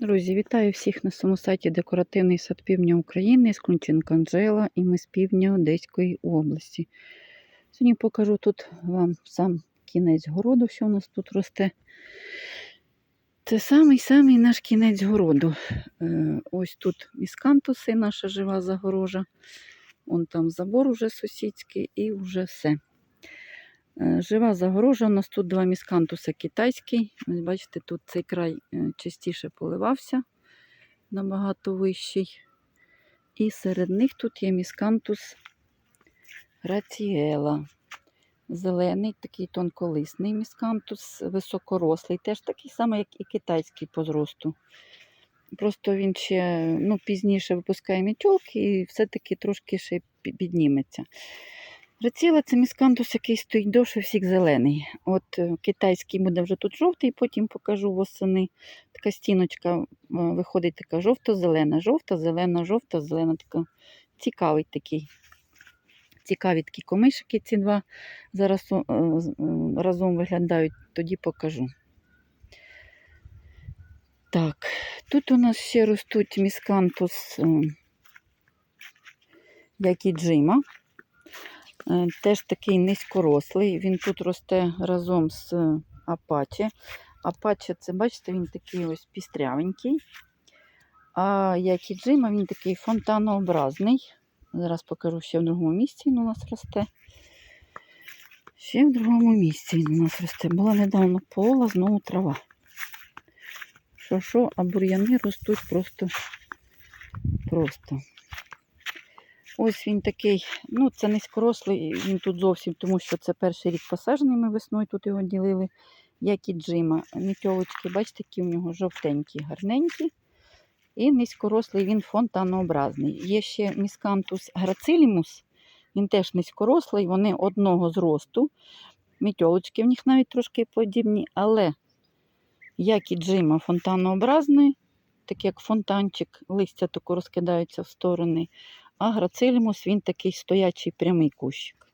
Друзі, вітаю всіх на своєму сайті Декоративний сад півдня України з Клунченка Анжела і ми з півдня Одеської області. Сьогодні покажу тут вам сам кінець городу, що у нас тут росте. Це самий-самий наш кінець городу. Е, Ось тут міскантуси, наша жива загорожа. Вон там забор уже сусідський і вже все. Е, Жива загорожа. У нас тут два міскантуса китайський. Ось бачите, тут цей край е, частіше поливався, набагато вищий. І серед них тут є міскантус граціела. Зелений, такий тонколисний міскантус, високорослий, теж такий самий, як і китайський по зросту. Просто він ще ну, пізніше випускає мітьолки і все-таки трошки ще підніметься. Граціла це міскантус, який стоїть довше всіх зелений. От е, китайський буде вже тут жовтий, потім покажу восени. Така стіночка е, виходить така жовто-зелена, жовта, зелена, жовта, зелена. Така цікавий такий. Цікаві такі комишики, ці два зараз е, разом виглядають, тоді покажу. Так, тут у нас ще ростуть міскантус як і джима. Е, Теж такий низькорослий. Він тут росте разом з апаче. Апаче, це, бачите, він такий ось пістрявенький. А як і джима, він такий фонтанообразний. Зараз покажу ще в другому місці він у нас росте. Ще в другому місці він у нас росте. Була недавно пола, знову трава. Що, що, а бур'яни ростуть просто. просто. Ось він такий, ну це низькорослий, він тут зовсім, тому що це перший рік посаджений, ми весною тут його ділили, як і джима. Мітьовочки, бачите, які у нього жовтенькі, гарненькі. І низькорослий він фонтанообразний. Є ще міскантус грацилімус, він теж низькорослий, вони одного зросту. Мітьолочки в них навіть трошки подібні, але як і джима фонтанообразний, так як фонтанчик, листя тако розкидаються в сторони. А грацилімус він такий стоячий прямий кущик.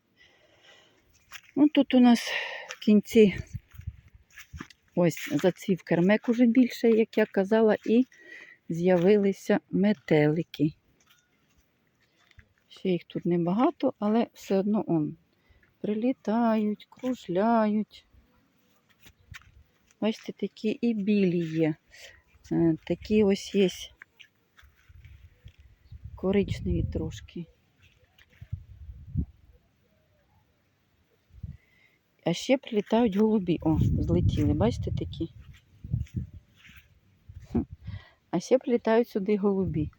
Ну, тут у нас в кінці ось зацвів кермек уже більше, як я казала, і з'явилися метелики. Ще їх тут небагато, але все одно он прилітають, кружляють. Бачите, такі і білі є. Е, Такі ось є коричневі трошки. А ще прилітають голубі. О, злетіли, бачите такі? А ще прилітають сюди голубі.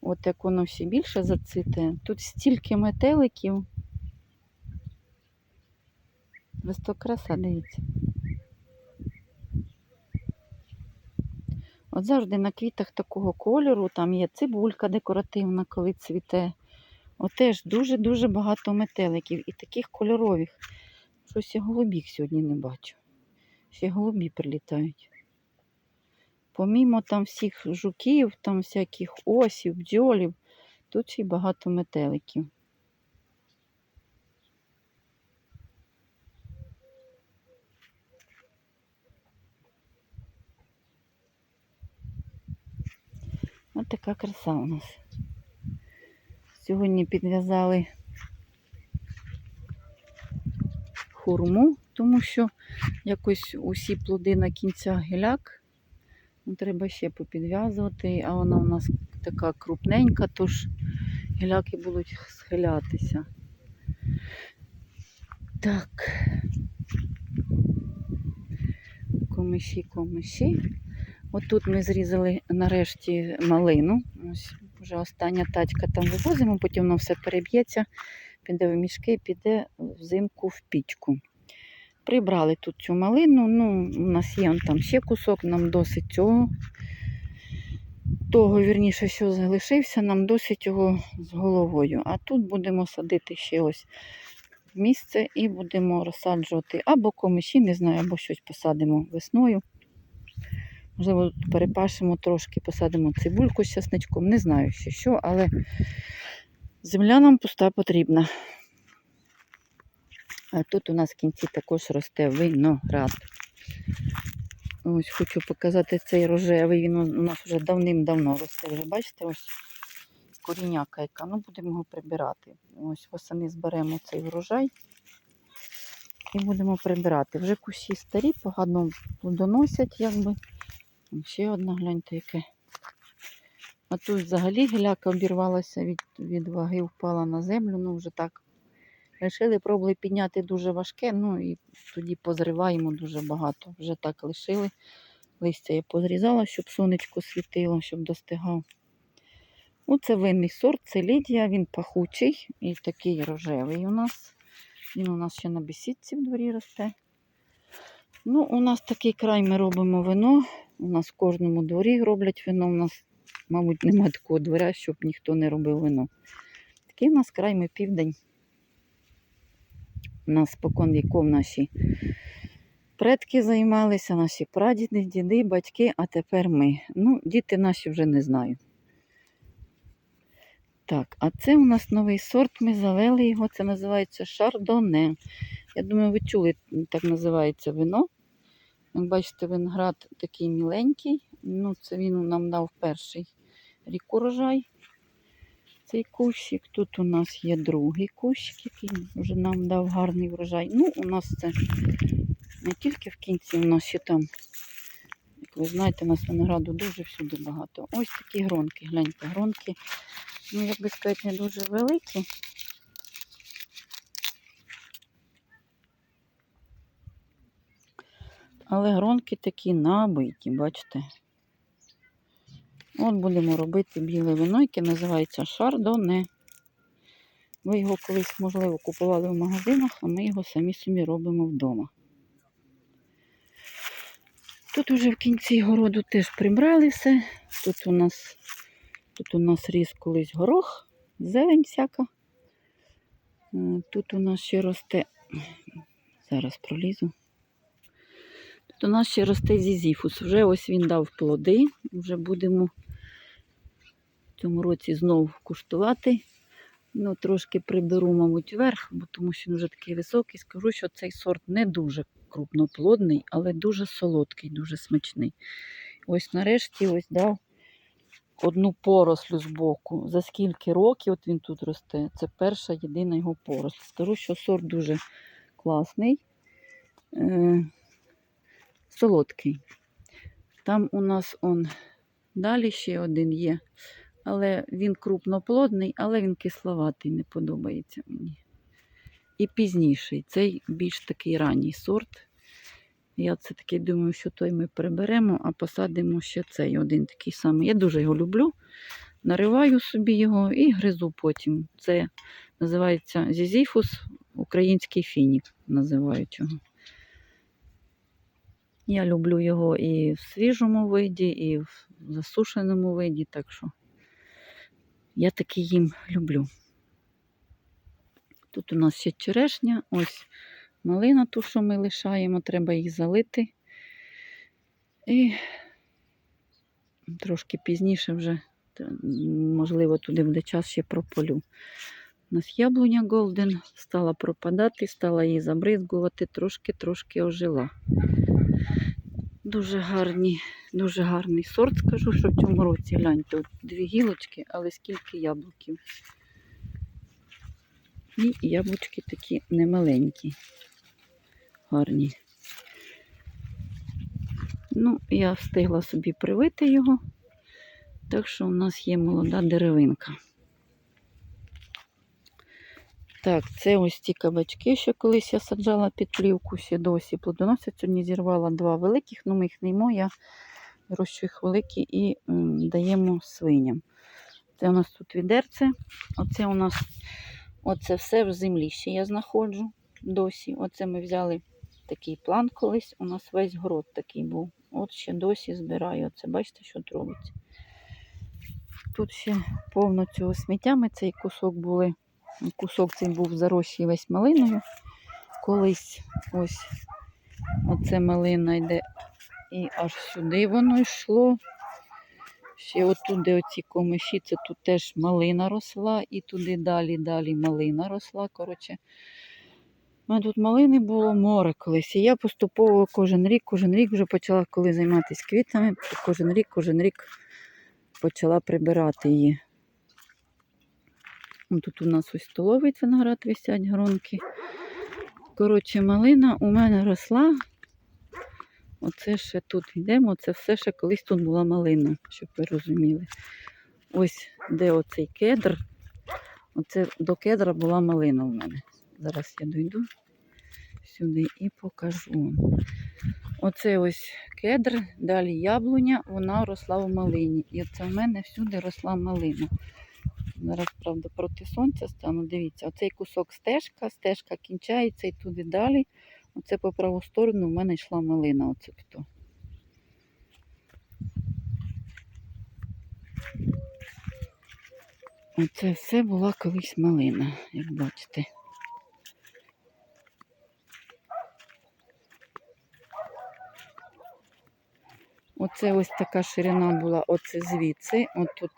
От як воно все більше зацвіте. Тут стільки метеликів. Просто краса, дивіться. От завжди на квітах такого кольору, там є цибулька декоративна, коли цвіте. От теж дуже-дуже багато метеликів і таких кольорових. Щось я голубів сьогодні не бачу. Ще голубі прилітають. Помімо там всіх жуків, там всяких осів, бджолів, тут ще й багато метеликів. Така краса у нас. Сьогодні підв'язали хурму, тому що якось усі плоди на кінцях гіляк. Ну, Треба ще попідв'язувати, а вона у нас така крупненька, тож гіляки будуть схилятися. Так. Комиші, комиші. Отут ми зрізали нарешті малину. Ось вже остання тачка там вивозимо, потім воно все переб'ється, піде в мішки, піде взимку в пічку. Прибрали тут цю малину. Ну, у нас є там ще кусок, нам досить цього. Того, вірніше, що залишився, нам досить його з головою. А тут будемо садити ще ось місце і будемо розсаджувати або комиші, не знаю, або щось посадимо весною. Можливо, перепашемо трошки, посадимо цибульку з часничком. Не знаю ще що, але земля нам пуста потрібна. А тут у нас в кінці також росте виноград. Ось хочу показати цей рожевий. Він у нас вже давним-давно росте. Вже бачите, ось коріняка яка. Ну, будемо його прибирати. Ось восени зберемо цей врожай і будемо прибирати. Вже кущі старі, погано плодоносять, якби. Ще одна, гляньте, яке. А тут взагалі гіляка обірвалася від, від ваги, впала на землю. Ну, вже так. Лишили, пробували підняти дуже важке, ну і тоді позриваємо дуже багато. Вже так лишили. Листя я позрізала, щоб сонечко світило, щоб достигав. Ну, це винний сорт, це Лідія, він пахучий і такий рожевий у нас. Він у нас ще на бесідці в дворі росте. Ну, у нас такий край ми робимо вино. У нас в кожному дворі роблять вино. У нас, мабуть, немає такого дворя, щоб ніхто не робив вино. Такий у нас край ми південь. У нас спокон віков наші предки займалися, наші прадіди, діди, батьки, а тепер ми. Ну, діти наші вже не знаю. Так, а це у нас новий сорт, ми завели його, це називається шардоне. Я думаю, ви чули, так називається вино. Як бачите, виноград такий міленький. Ну, це він нам дав перший рік урожай. Цей кущик. Тут у нас є другий кущик, який вже нам дав гарний врожай. Ну, у нас це не тільки в кінці, у нас ще там, як ви знаєте, у нас винограду дуже всюди багато. Ось такі гронки, гляньте, гронки. Ну, як би сказати, не дуже великі. Але гронки такі набиті, бачите. От будемо робити біле вино, яке називається шардоне. Ви його колись, можливо, купували в магазинах, а ми його самі собі робимо вдома. Тут уже в кінці городу теж прибрали все. Тут у нас, тут у нас ріс колись горох, зелень всяка. Е, Тут у нас ще росте. Зараз пролізу. Тут у нас ще росте зізіфус. Вже ось він дав плоди. Вже будемо в цьому році знову куштувати. Ну, трошки приберу, мабуть, вверх, бо тому що він вже такий високий. Скажу, що цей сорт не дуже крупноплодний, але дуже солодкий, дуже смачний. Ось нарешті ось дав одну порослю з боку. За скільки років от він тут росте. Це перша єдина його поросль. Скажу, що сорт дуже класний, е- солодкий. Там у нас он далі ще один є. Але він крупноплодний, але він кисловатий, не подобається мені. І пізніший. Цей більш такий ранній сорт. Я це таки думаю, що той ми приберемо, а посадимо ще цей один такий самий. Я дуже його люблю. Нариваю собі його і гризу потім. Це називається зізіфус, український фінік називають його. Я люблю його і в свіжому виді, і в засушеному виді, так що я таки їм люблю. Тут у нас ще черешня, ось малина, ту, що ми лишаємо, треба їх залити. І трошки пізніше вже, можливо, туди буде час ще прополю. У нас яблуня Голден стала пропадати, стала її забризгувати, трошки-трошки ожила. Дуже гарні, дуже гарний сорт, скажу, що в цьому році гляньте, от дві гілочки, але скільки яблуків. І яблучки такі немаленькі, гарні. Ну, я встигла собі привити його, так що у нас є молода деревинка. Так, це ось ті кабачки, що колись я саджала під плівку, ще досі плодоносять. Сьогодні зірвала два великих, ну ми їх не їмо, я вирощую їх великі і м, даємо свиням. Це у нас тут відерце. Оце у нас оце все в землі ще я знаходжу досі. Оце ми взяли такий план колись. У нас весь город такий був. От ще досі збираю. Оце бачите, що робиться. Тут ще повно цього сміття. Ми цей кусок були. Кусок цей був зарощий весь малиною. Колись ось оце малина йде і аж сюди воно йшло. Ще отут, де оці комиші, це тут теж малина росла, і туди далі, далі малина росла. Коротше, У мене тут малини було море колись. І я поступово кожен рік, кожен рік вже почала коли займатися квітами, кожен рік, кожен рік почала прибирати її. Тут у нас ось столовий виноград висять гронки. Коротше, малина у мене росла. Оце ще тут йдемо, це все ще колись тут була малина, щоб ви розуміли. Ось де оцей кедр. Оце до кедра була малина в мене. Зараз я дойду сюди і покажу. Оце ось кедр, далі яблуня, вона росла в малині. І це в мене всюди росла малина. Зараз, правда, проти сонця стану. Дивіться, оцей кусок стежка, стежка кінчається і туди далі. Оце по праву сторону в мене йшла малина. Оце тут. Оце все була колись малина, як бачите. Оце ось така ширина була, оце звідси. От тут,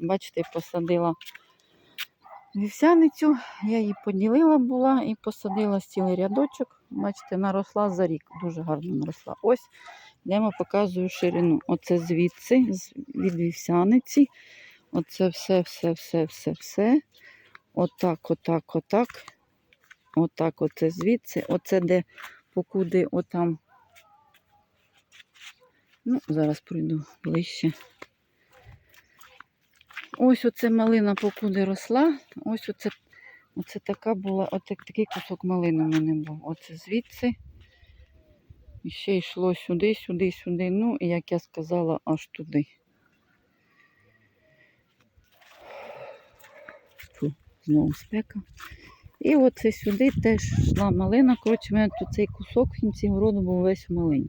бачите, посадила вівсяницю. Я її поділила була і посадила цілий рядочок. Бачите, наросла за рік. Дуже гарно наросла. Ось йдемо, показую ширину. Оце звідси, від вівсяниці. Оце все, все, все, все, все. Отак, отак, отак. Отак, оце звідси. Оце де покуди отам. Ну, зараз пройду ближче. Ось оце малина покуди росла. Ось оце, оце така була, оце такий кусок малини в мене був. Оце звідси. І ще йшло сюди, сюди, сюди. Ну, і як я сказала, аж туди. Фу, знову спека. І оце сюди теж йшла малина. Коротше, в мене тут цей кусок в кінці городу був весь в.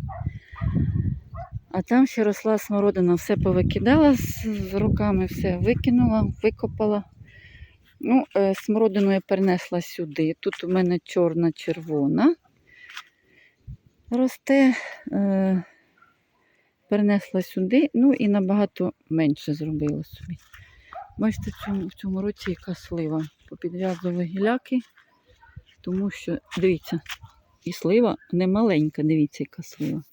А там ще росла смородина, все повикидала з, руками, все викинула, викопала. Ну, е, смородину я перенесла сюди. Тут у мене чорна червона росте. Е, перенесла сюди, ну і набагато менше зробила собі. Бачите, в цьому, в цьому році яка слива. Попідв'язувала гіляки, тому що, дивіться, і слива не маленька, дивіться, яка слива.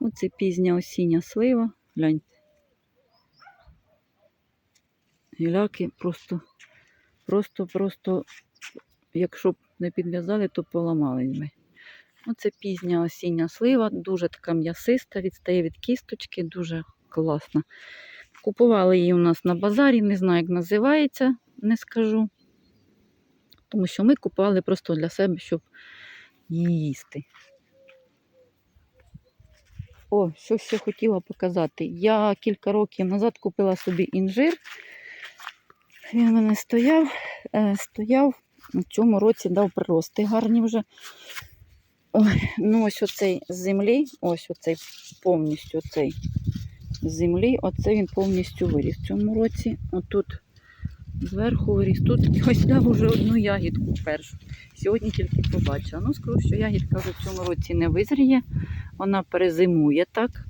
Оце пізня осіння слива. Гляньте. Гіляки просто, просто, просто, якщо б не підв'язали, то поламались би. Оце пізня осіння слива, дуже така м'ясиста, відстає від кісточки, дуже класна. Купували її у нас на базарі, не знаю, як називається, не скажу. Тому що ми купували просто для себе, щоб її їсти. О, що ще хотіла показати. Я кілька років назад купила собі інжир. Він в мене стояв, е, стояв, у цьому році дав прирости гарні вже. Ой, ну ось оцей з землі, ось оцей повністю оцей з землі, оце він повністю виріс в цьому році. Отут зверху виріс. Тут ось дав уже одну ягідку першу. Сьогодні тільки побачила. Ну, скажу, що ягідка вже в цьому році не визріє, вона перезимує так.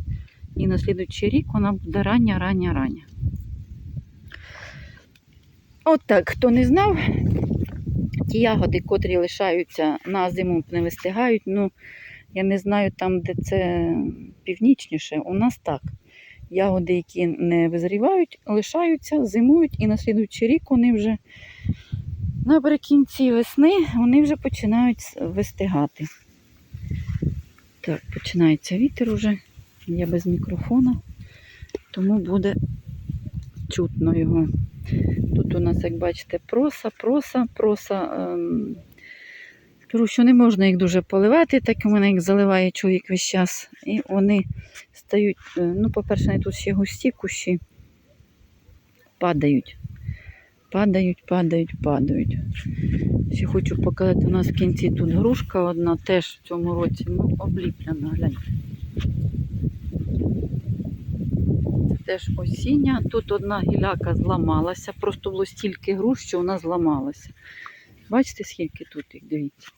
І на слідуючий рік вона буде рання, рання, рання. От так, хто не знав, ті ягоди, котрі лишаються на зиму, не вистигають. Ну, я не знаю там, де це північніше. У нас так. Ягоди, які не визрівають, лишаються, зимують, і на слідуючий рік вони вже наприкінці весни вони вже починають вистигати. Так, починається вітер уже. Я без мікрофона, тому буде чутно його. Тут у нас, як бачите, проса, проса, проса. Ем... Що не можна їх дуже поливати, так у мене їх заливає чоловік весь час. І вони стають, е, ну, по-перше, тут ще густі кущі, падають. Падають, падають, падають. Ще хочу показати, у нас в кінці тут грушка одна, теж в цьому році ну, обліплена, гляньте. Це теж осіння. Тут одна гіляка зламалася, просто було стільки груш, що вона зламалася. Бачите, скільки тут їх, дивіться.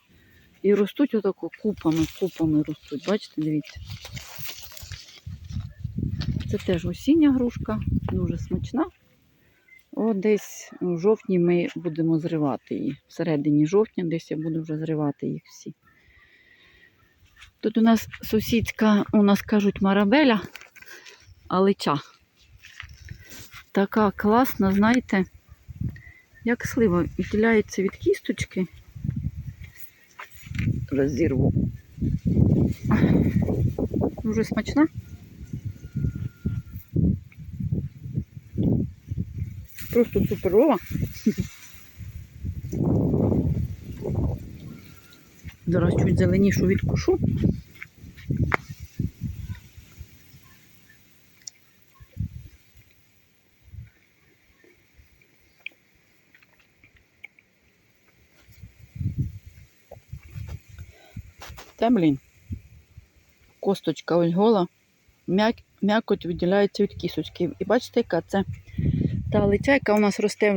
І ростуть отако купами, купами ростуть. Бачите, дивіться. Це теж осіння грушка, дуже смачна. О, десь у жовтні ми будемо зривати її. Всередині жовтня десь я буду вже зривати їх всі. Тут у нас сусідська, у нас кажуть, марабеля, алича. Така класна, знаєте, як слива відділяється від кісточки. Розірву. Дуже смачна. Просто суперова. Зараз чуть зеленішу відкушу. Та, блін. Косточка ось гола. М'як, м'якоть виділяється від кісточки. І бачите, яка це та лиця, яка у нас росте.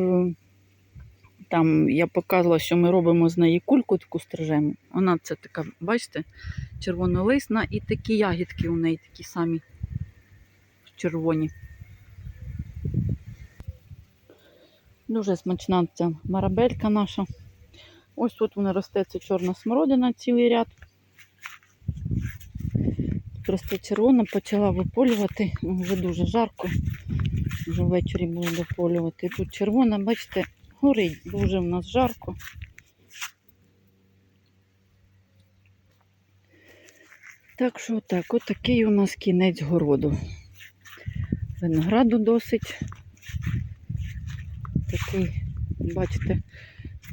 Там я показувала, що ми робимо з неї кульку таку стрижемо. Вона це така, бачите, червонолисна і такі ягідки у неї такі самі червоні. Дуже смачна ця марабелька наша. Ось тут вона росте, це чорна смородина, цілий ряд. Тут росте червона, почала виполювати, вже дуже жарко. Вже ввечері буду дополювати. Тут червона, бачите, горить, дуже в нас жарко. Так що так, от такий у нас кінець городу. Винограду досить. Такий, бачите,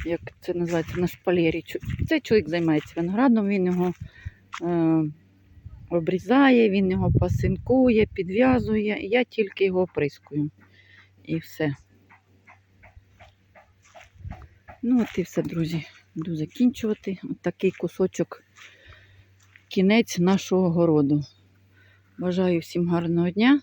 як це називається на шпалері. Чу- Цей чоловік займається виноградом, він його е, обрізає, він його пасинкує, підв'язує. Я тільки його оприскую. І все. Ну, от і все, друзі. Буду закінчувати. От такий кусочок кінець нашого городу. Бажаю всім гарного дня.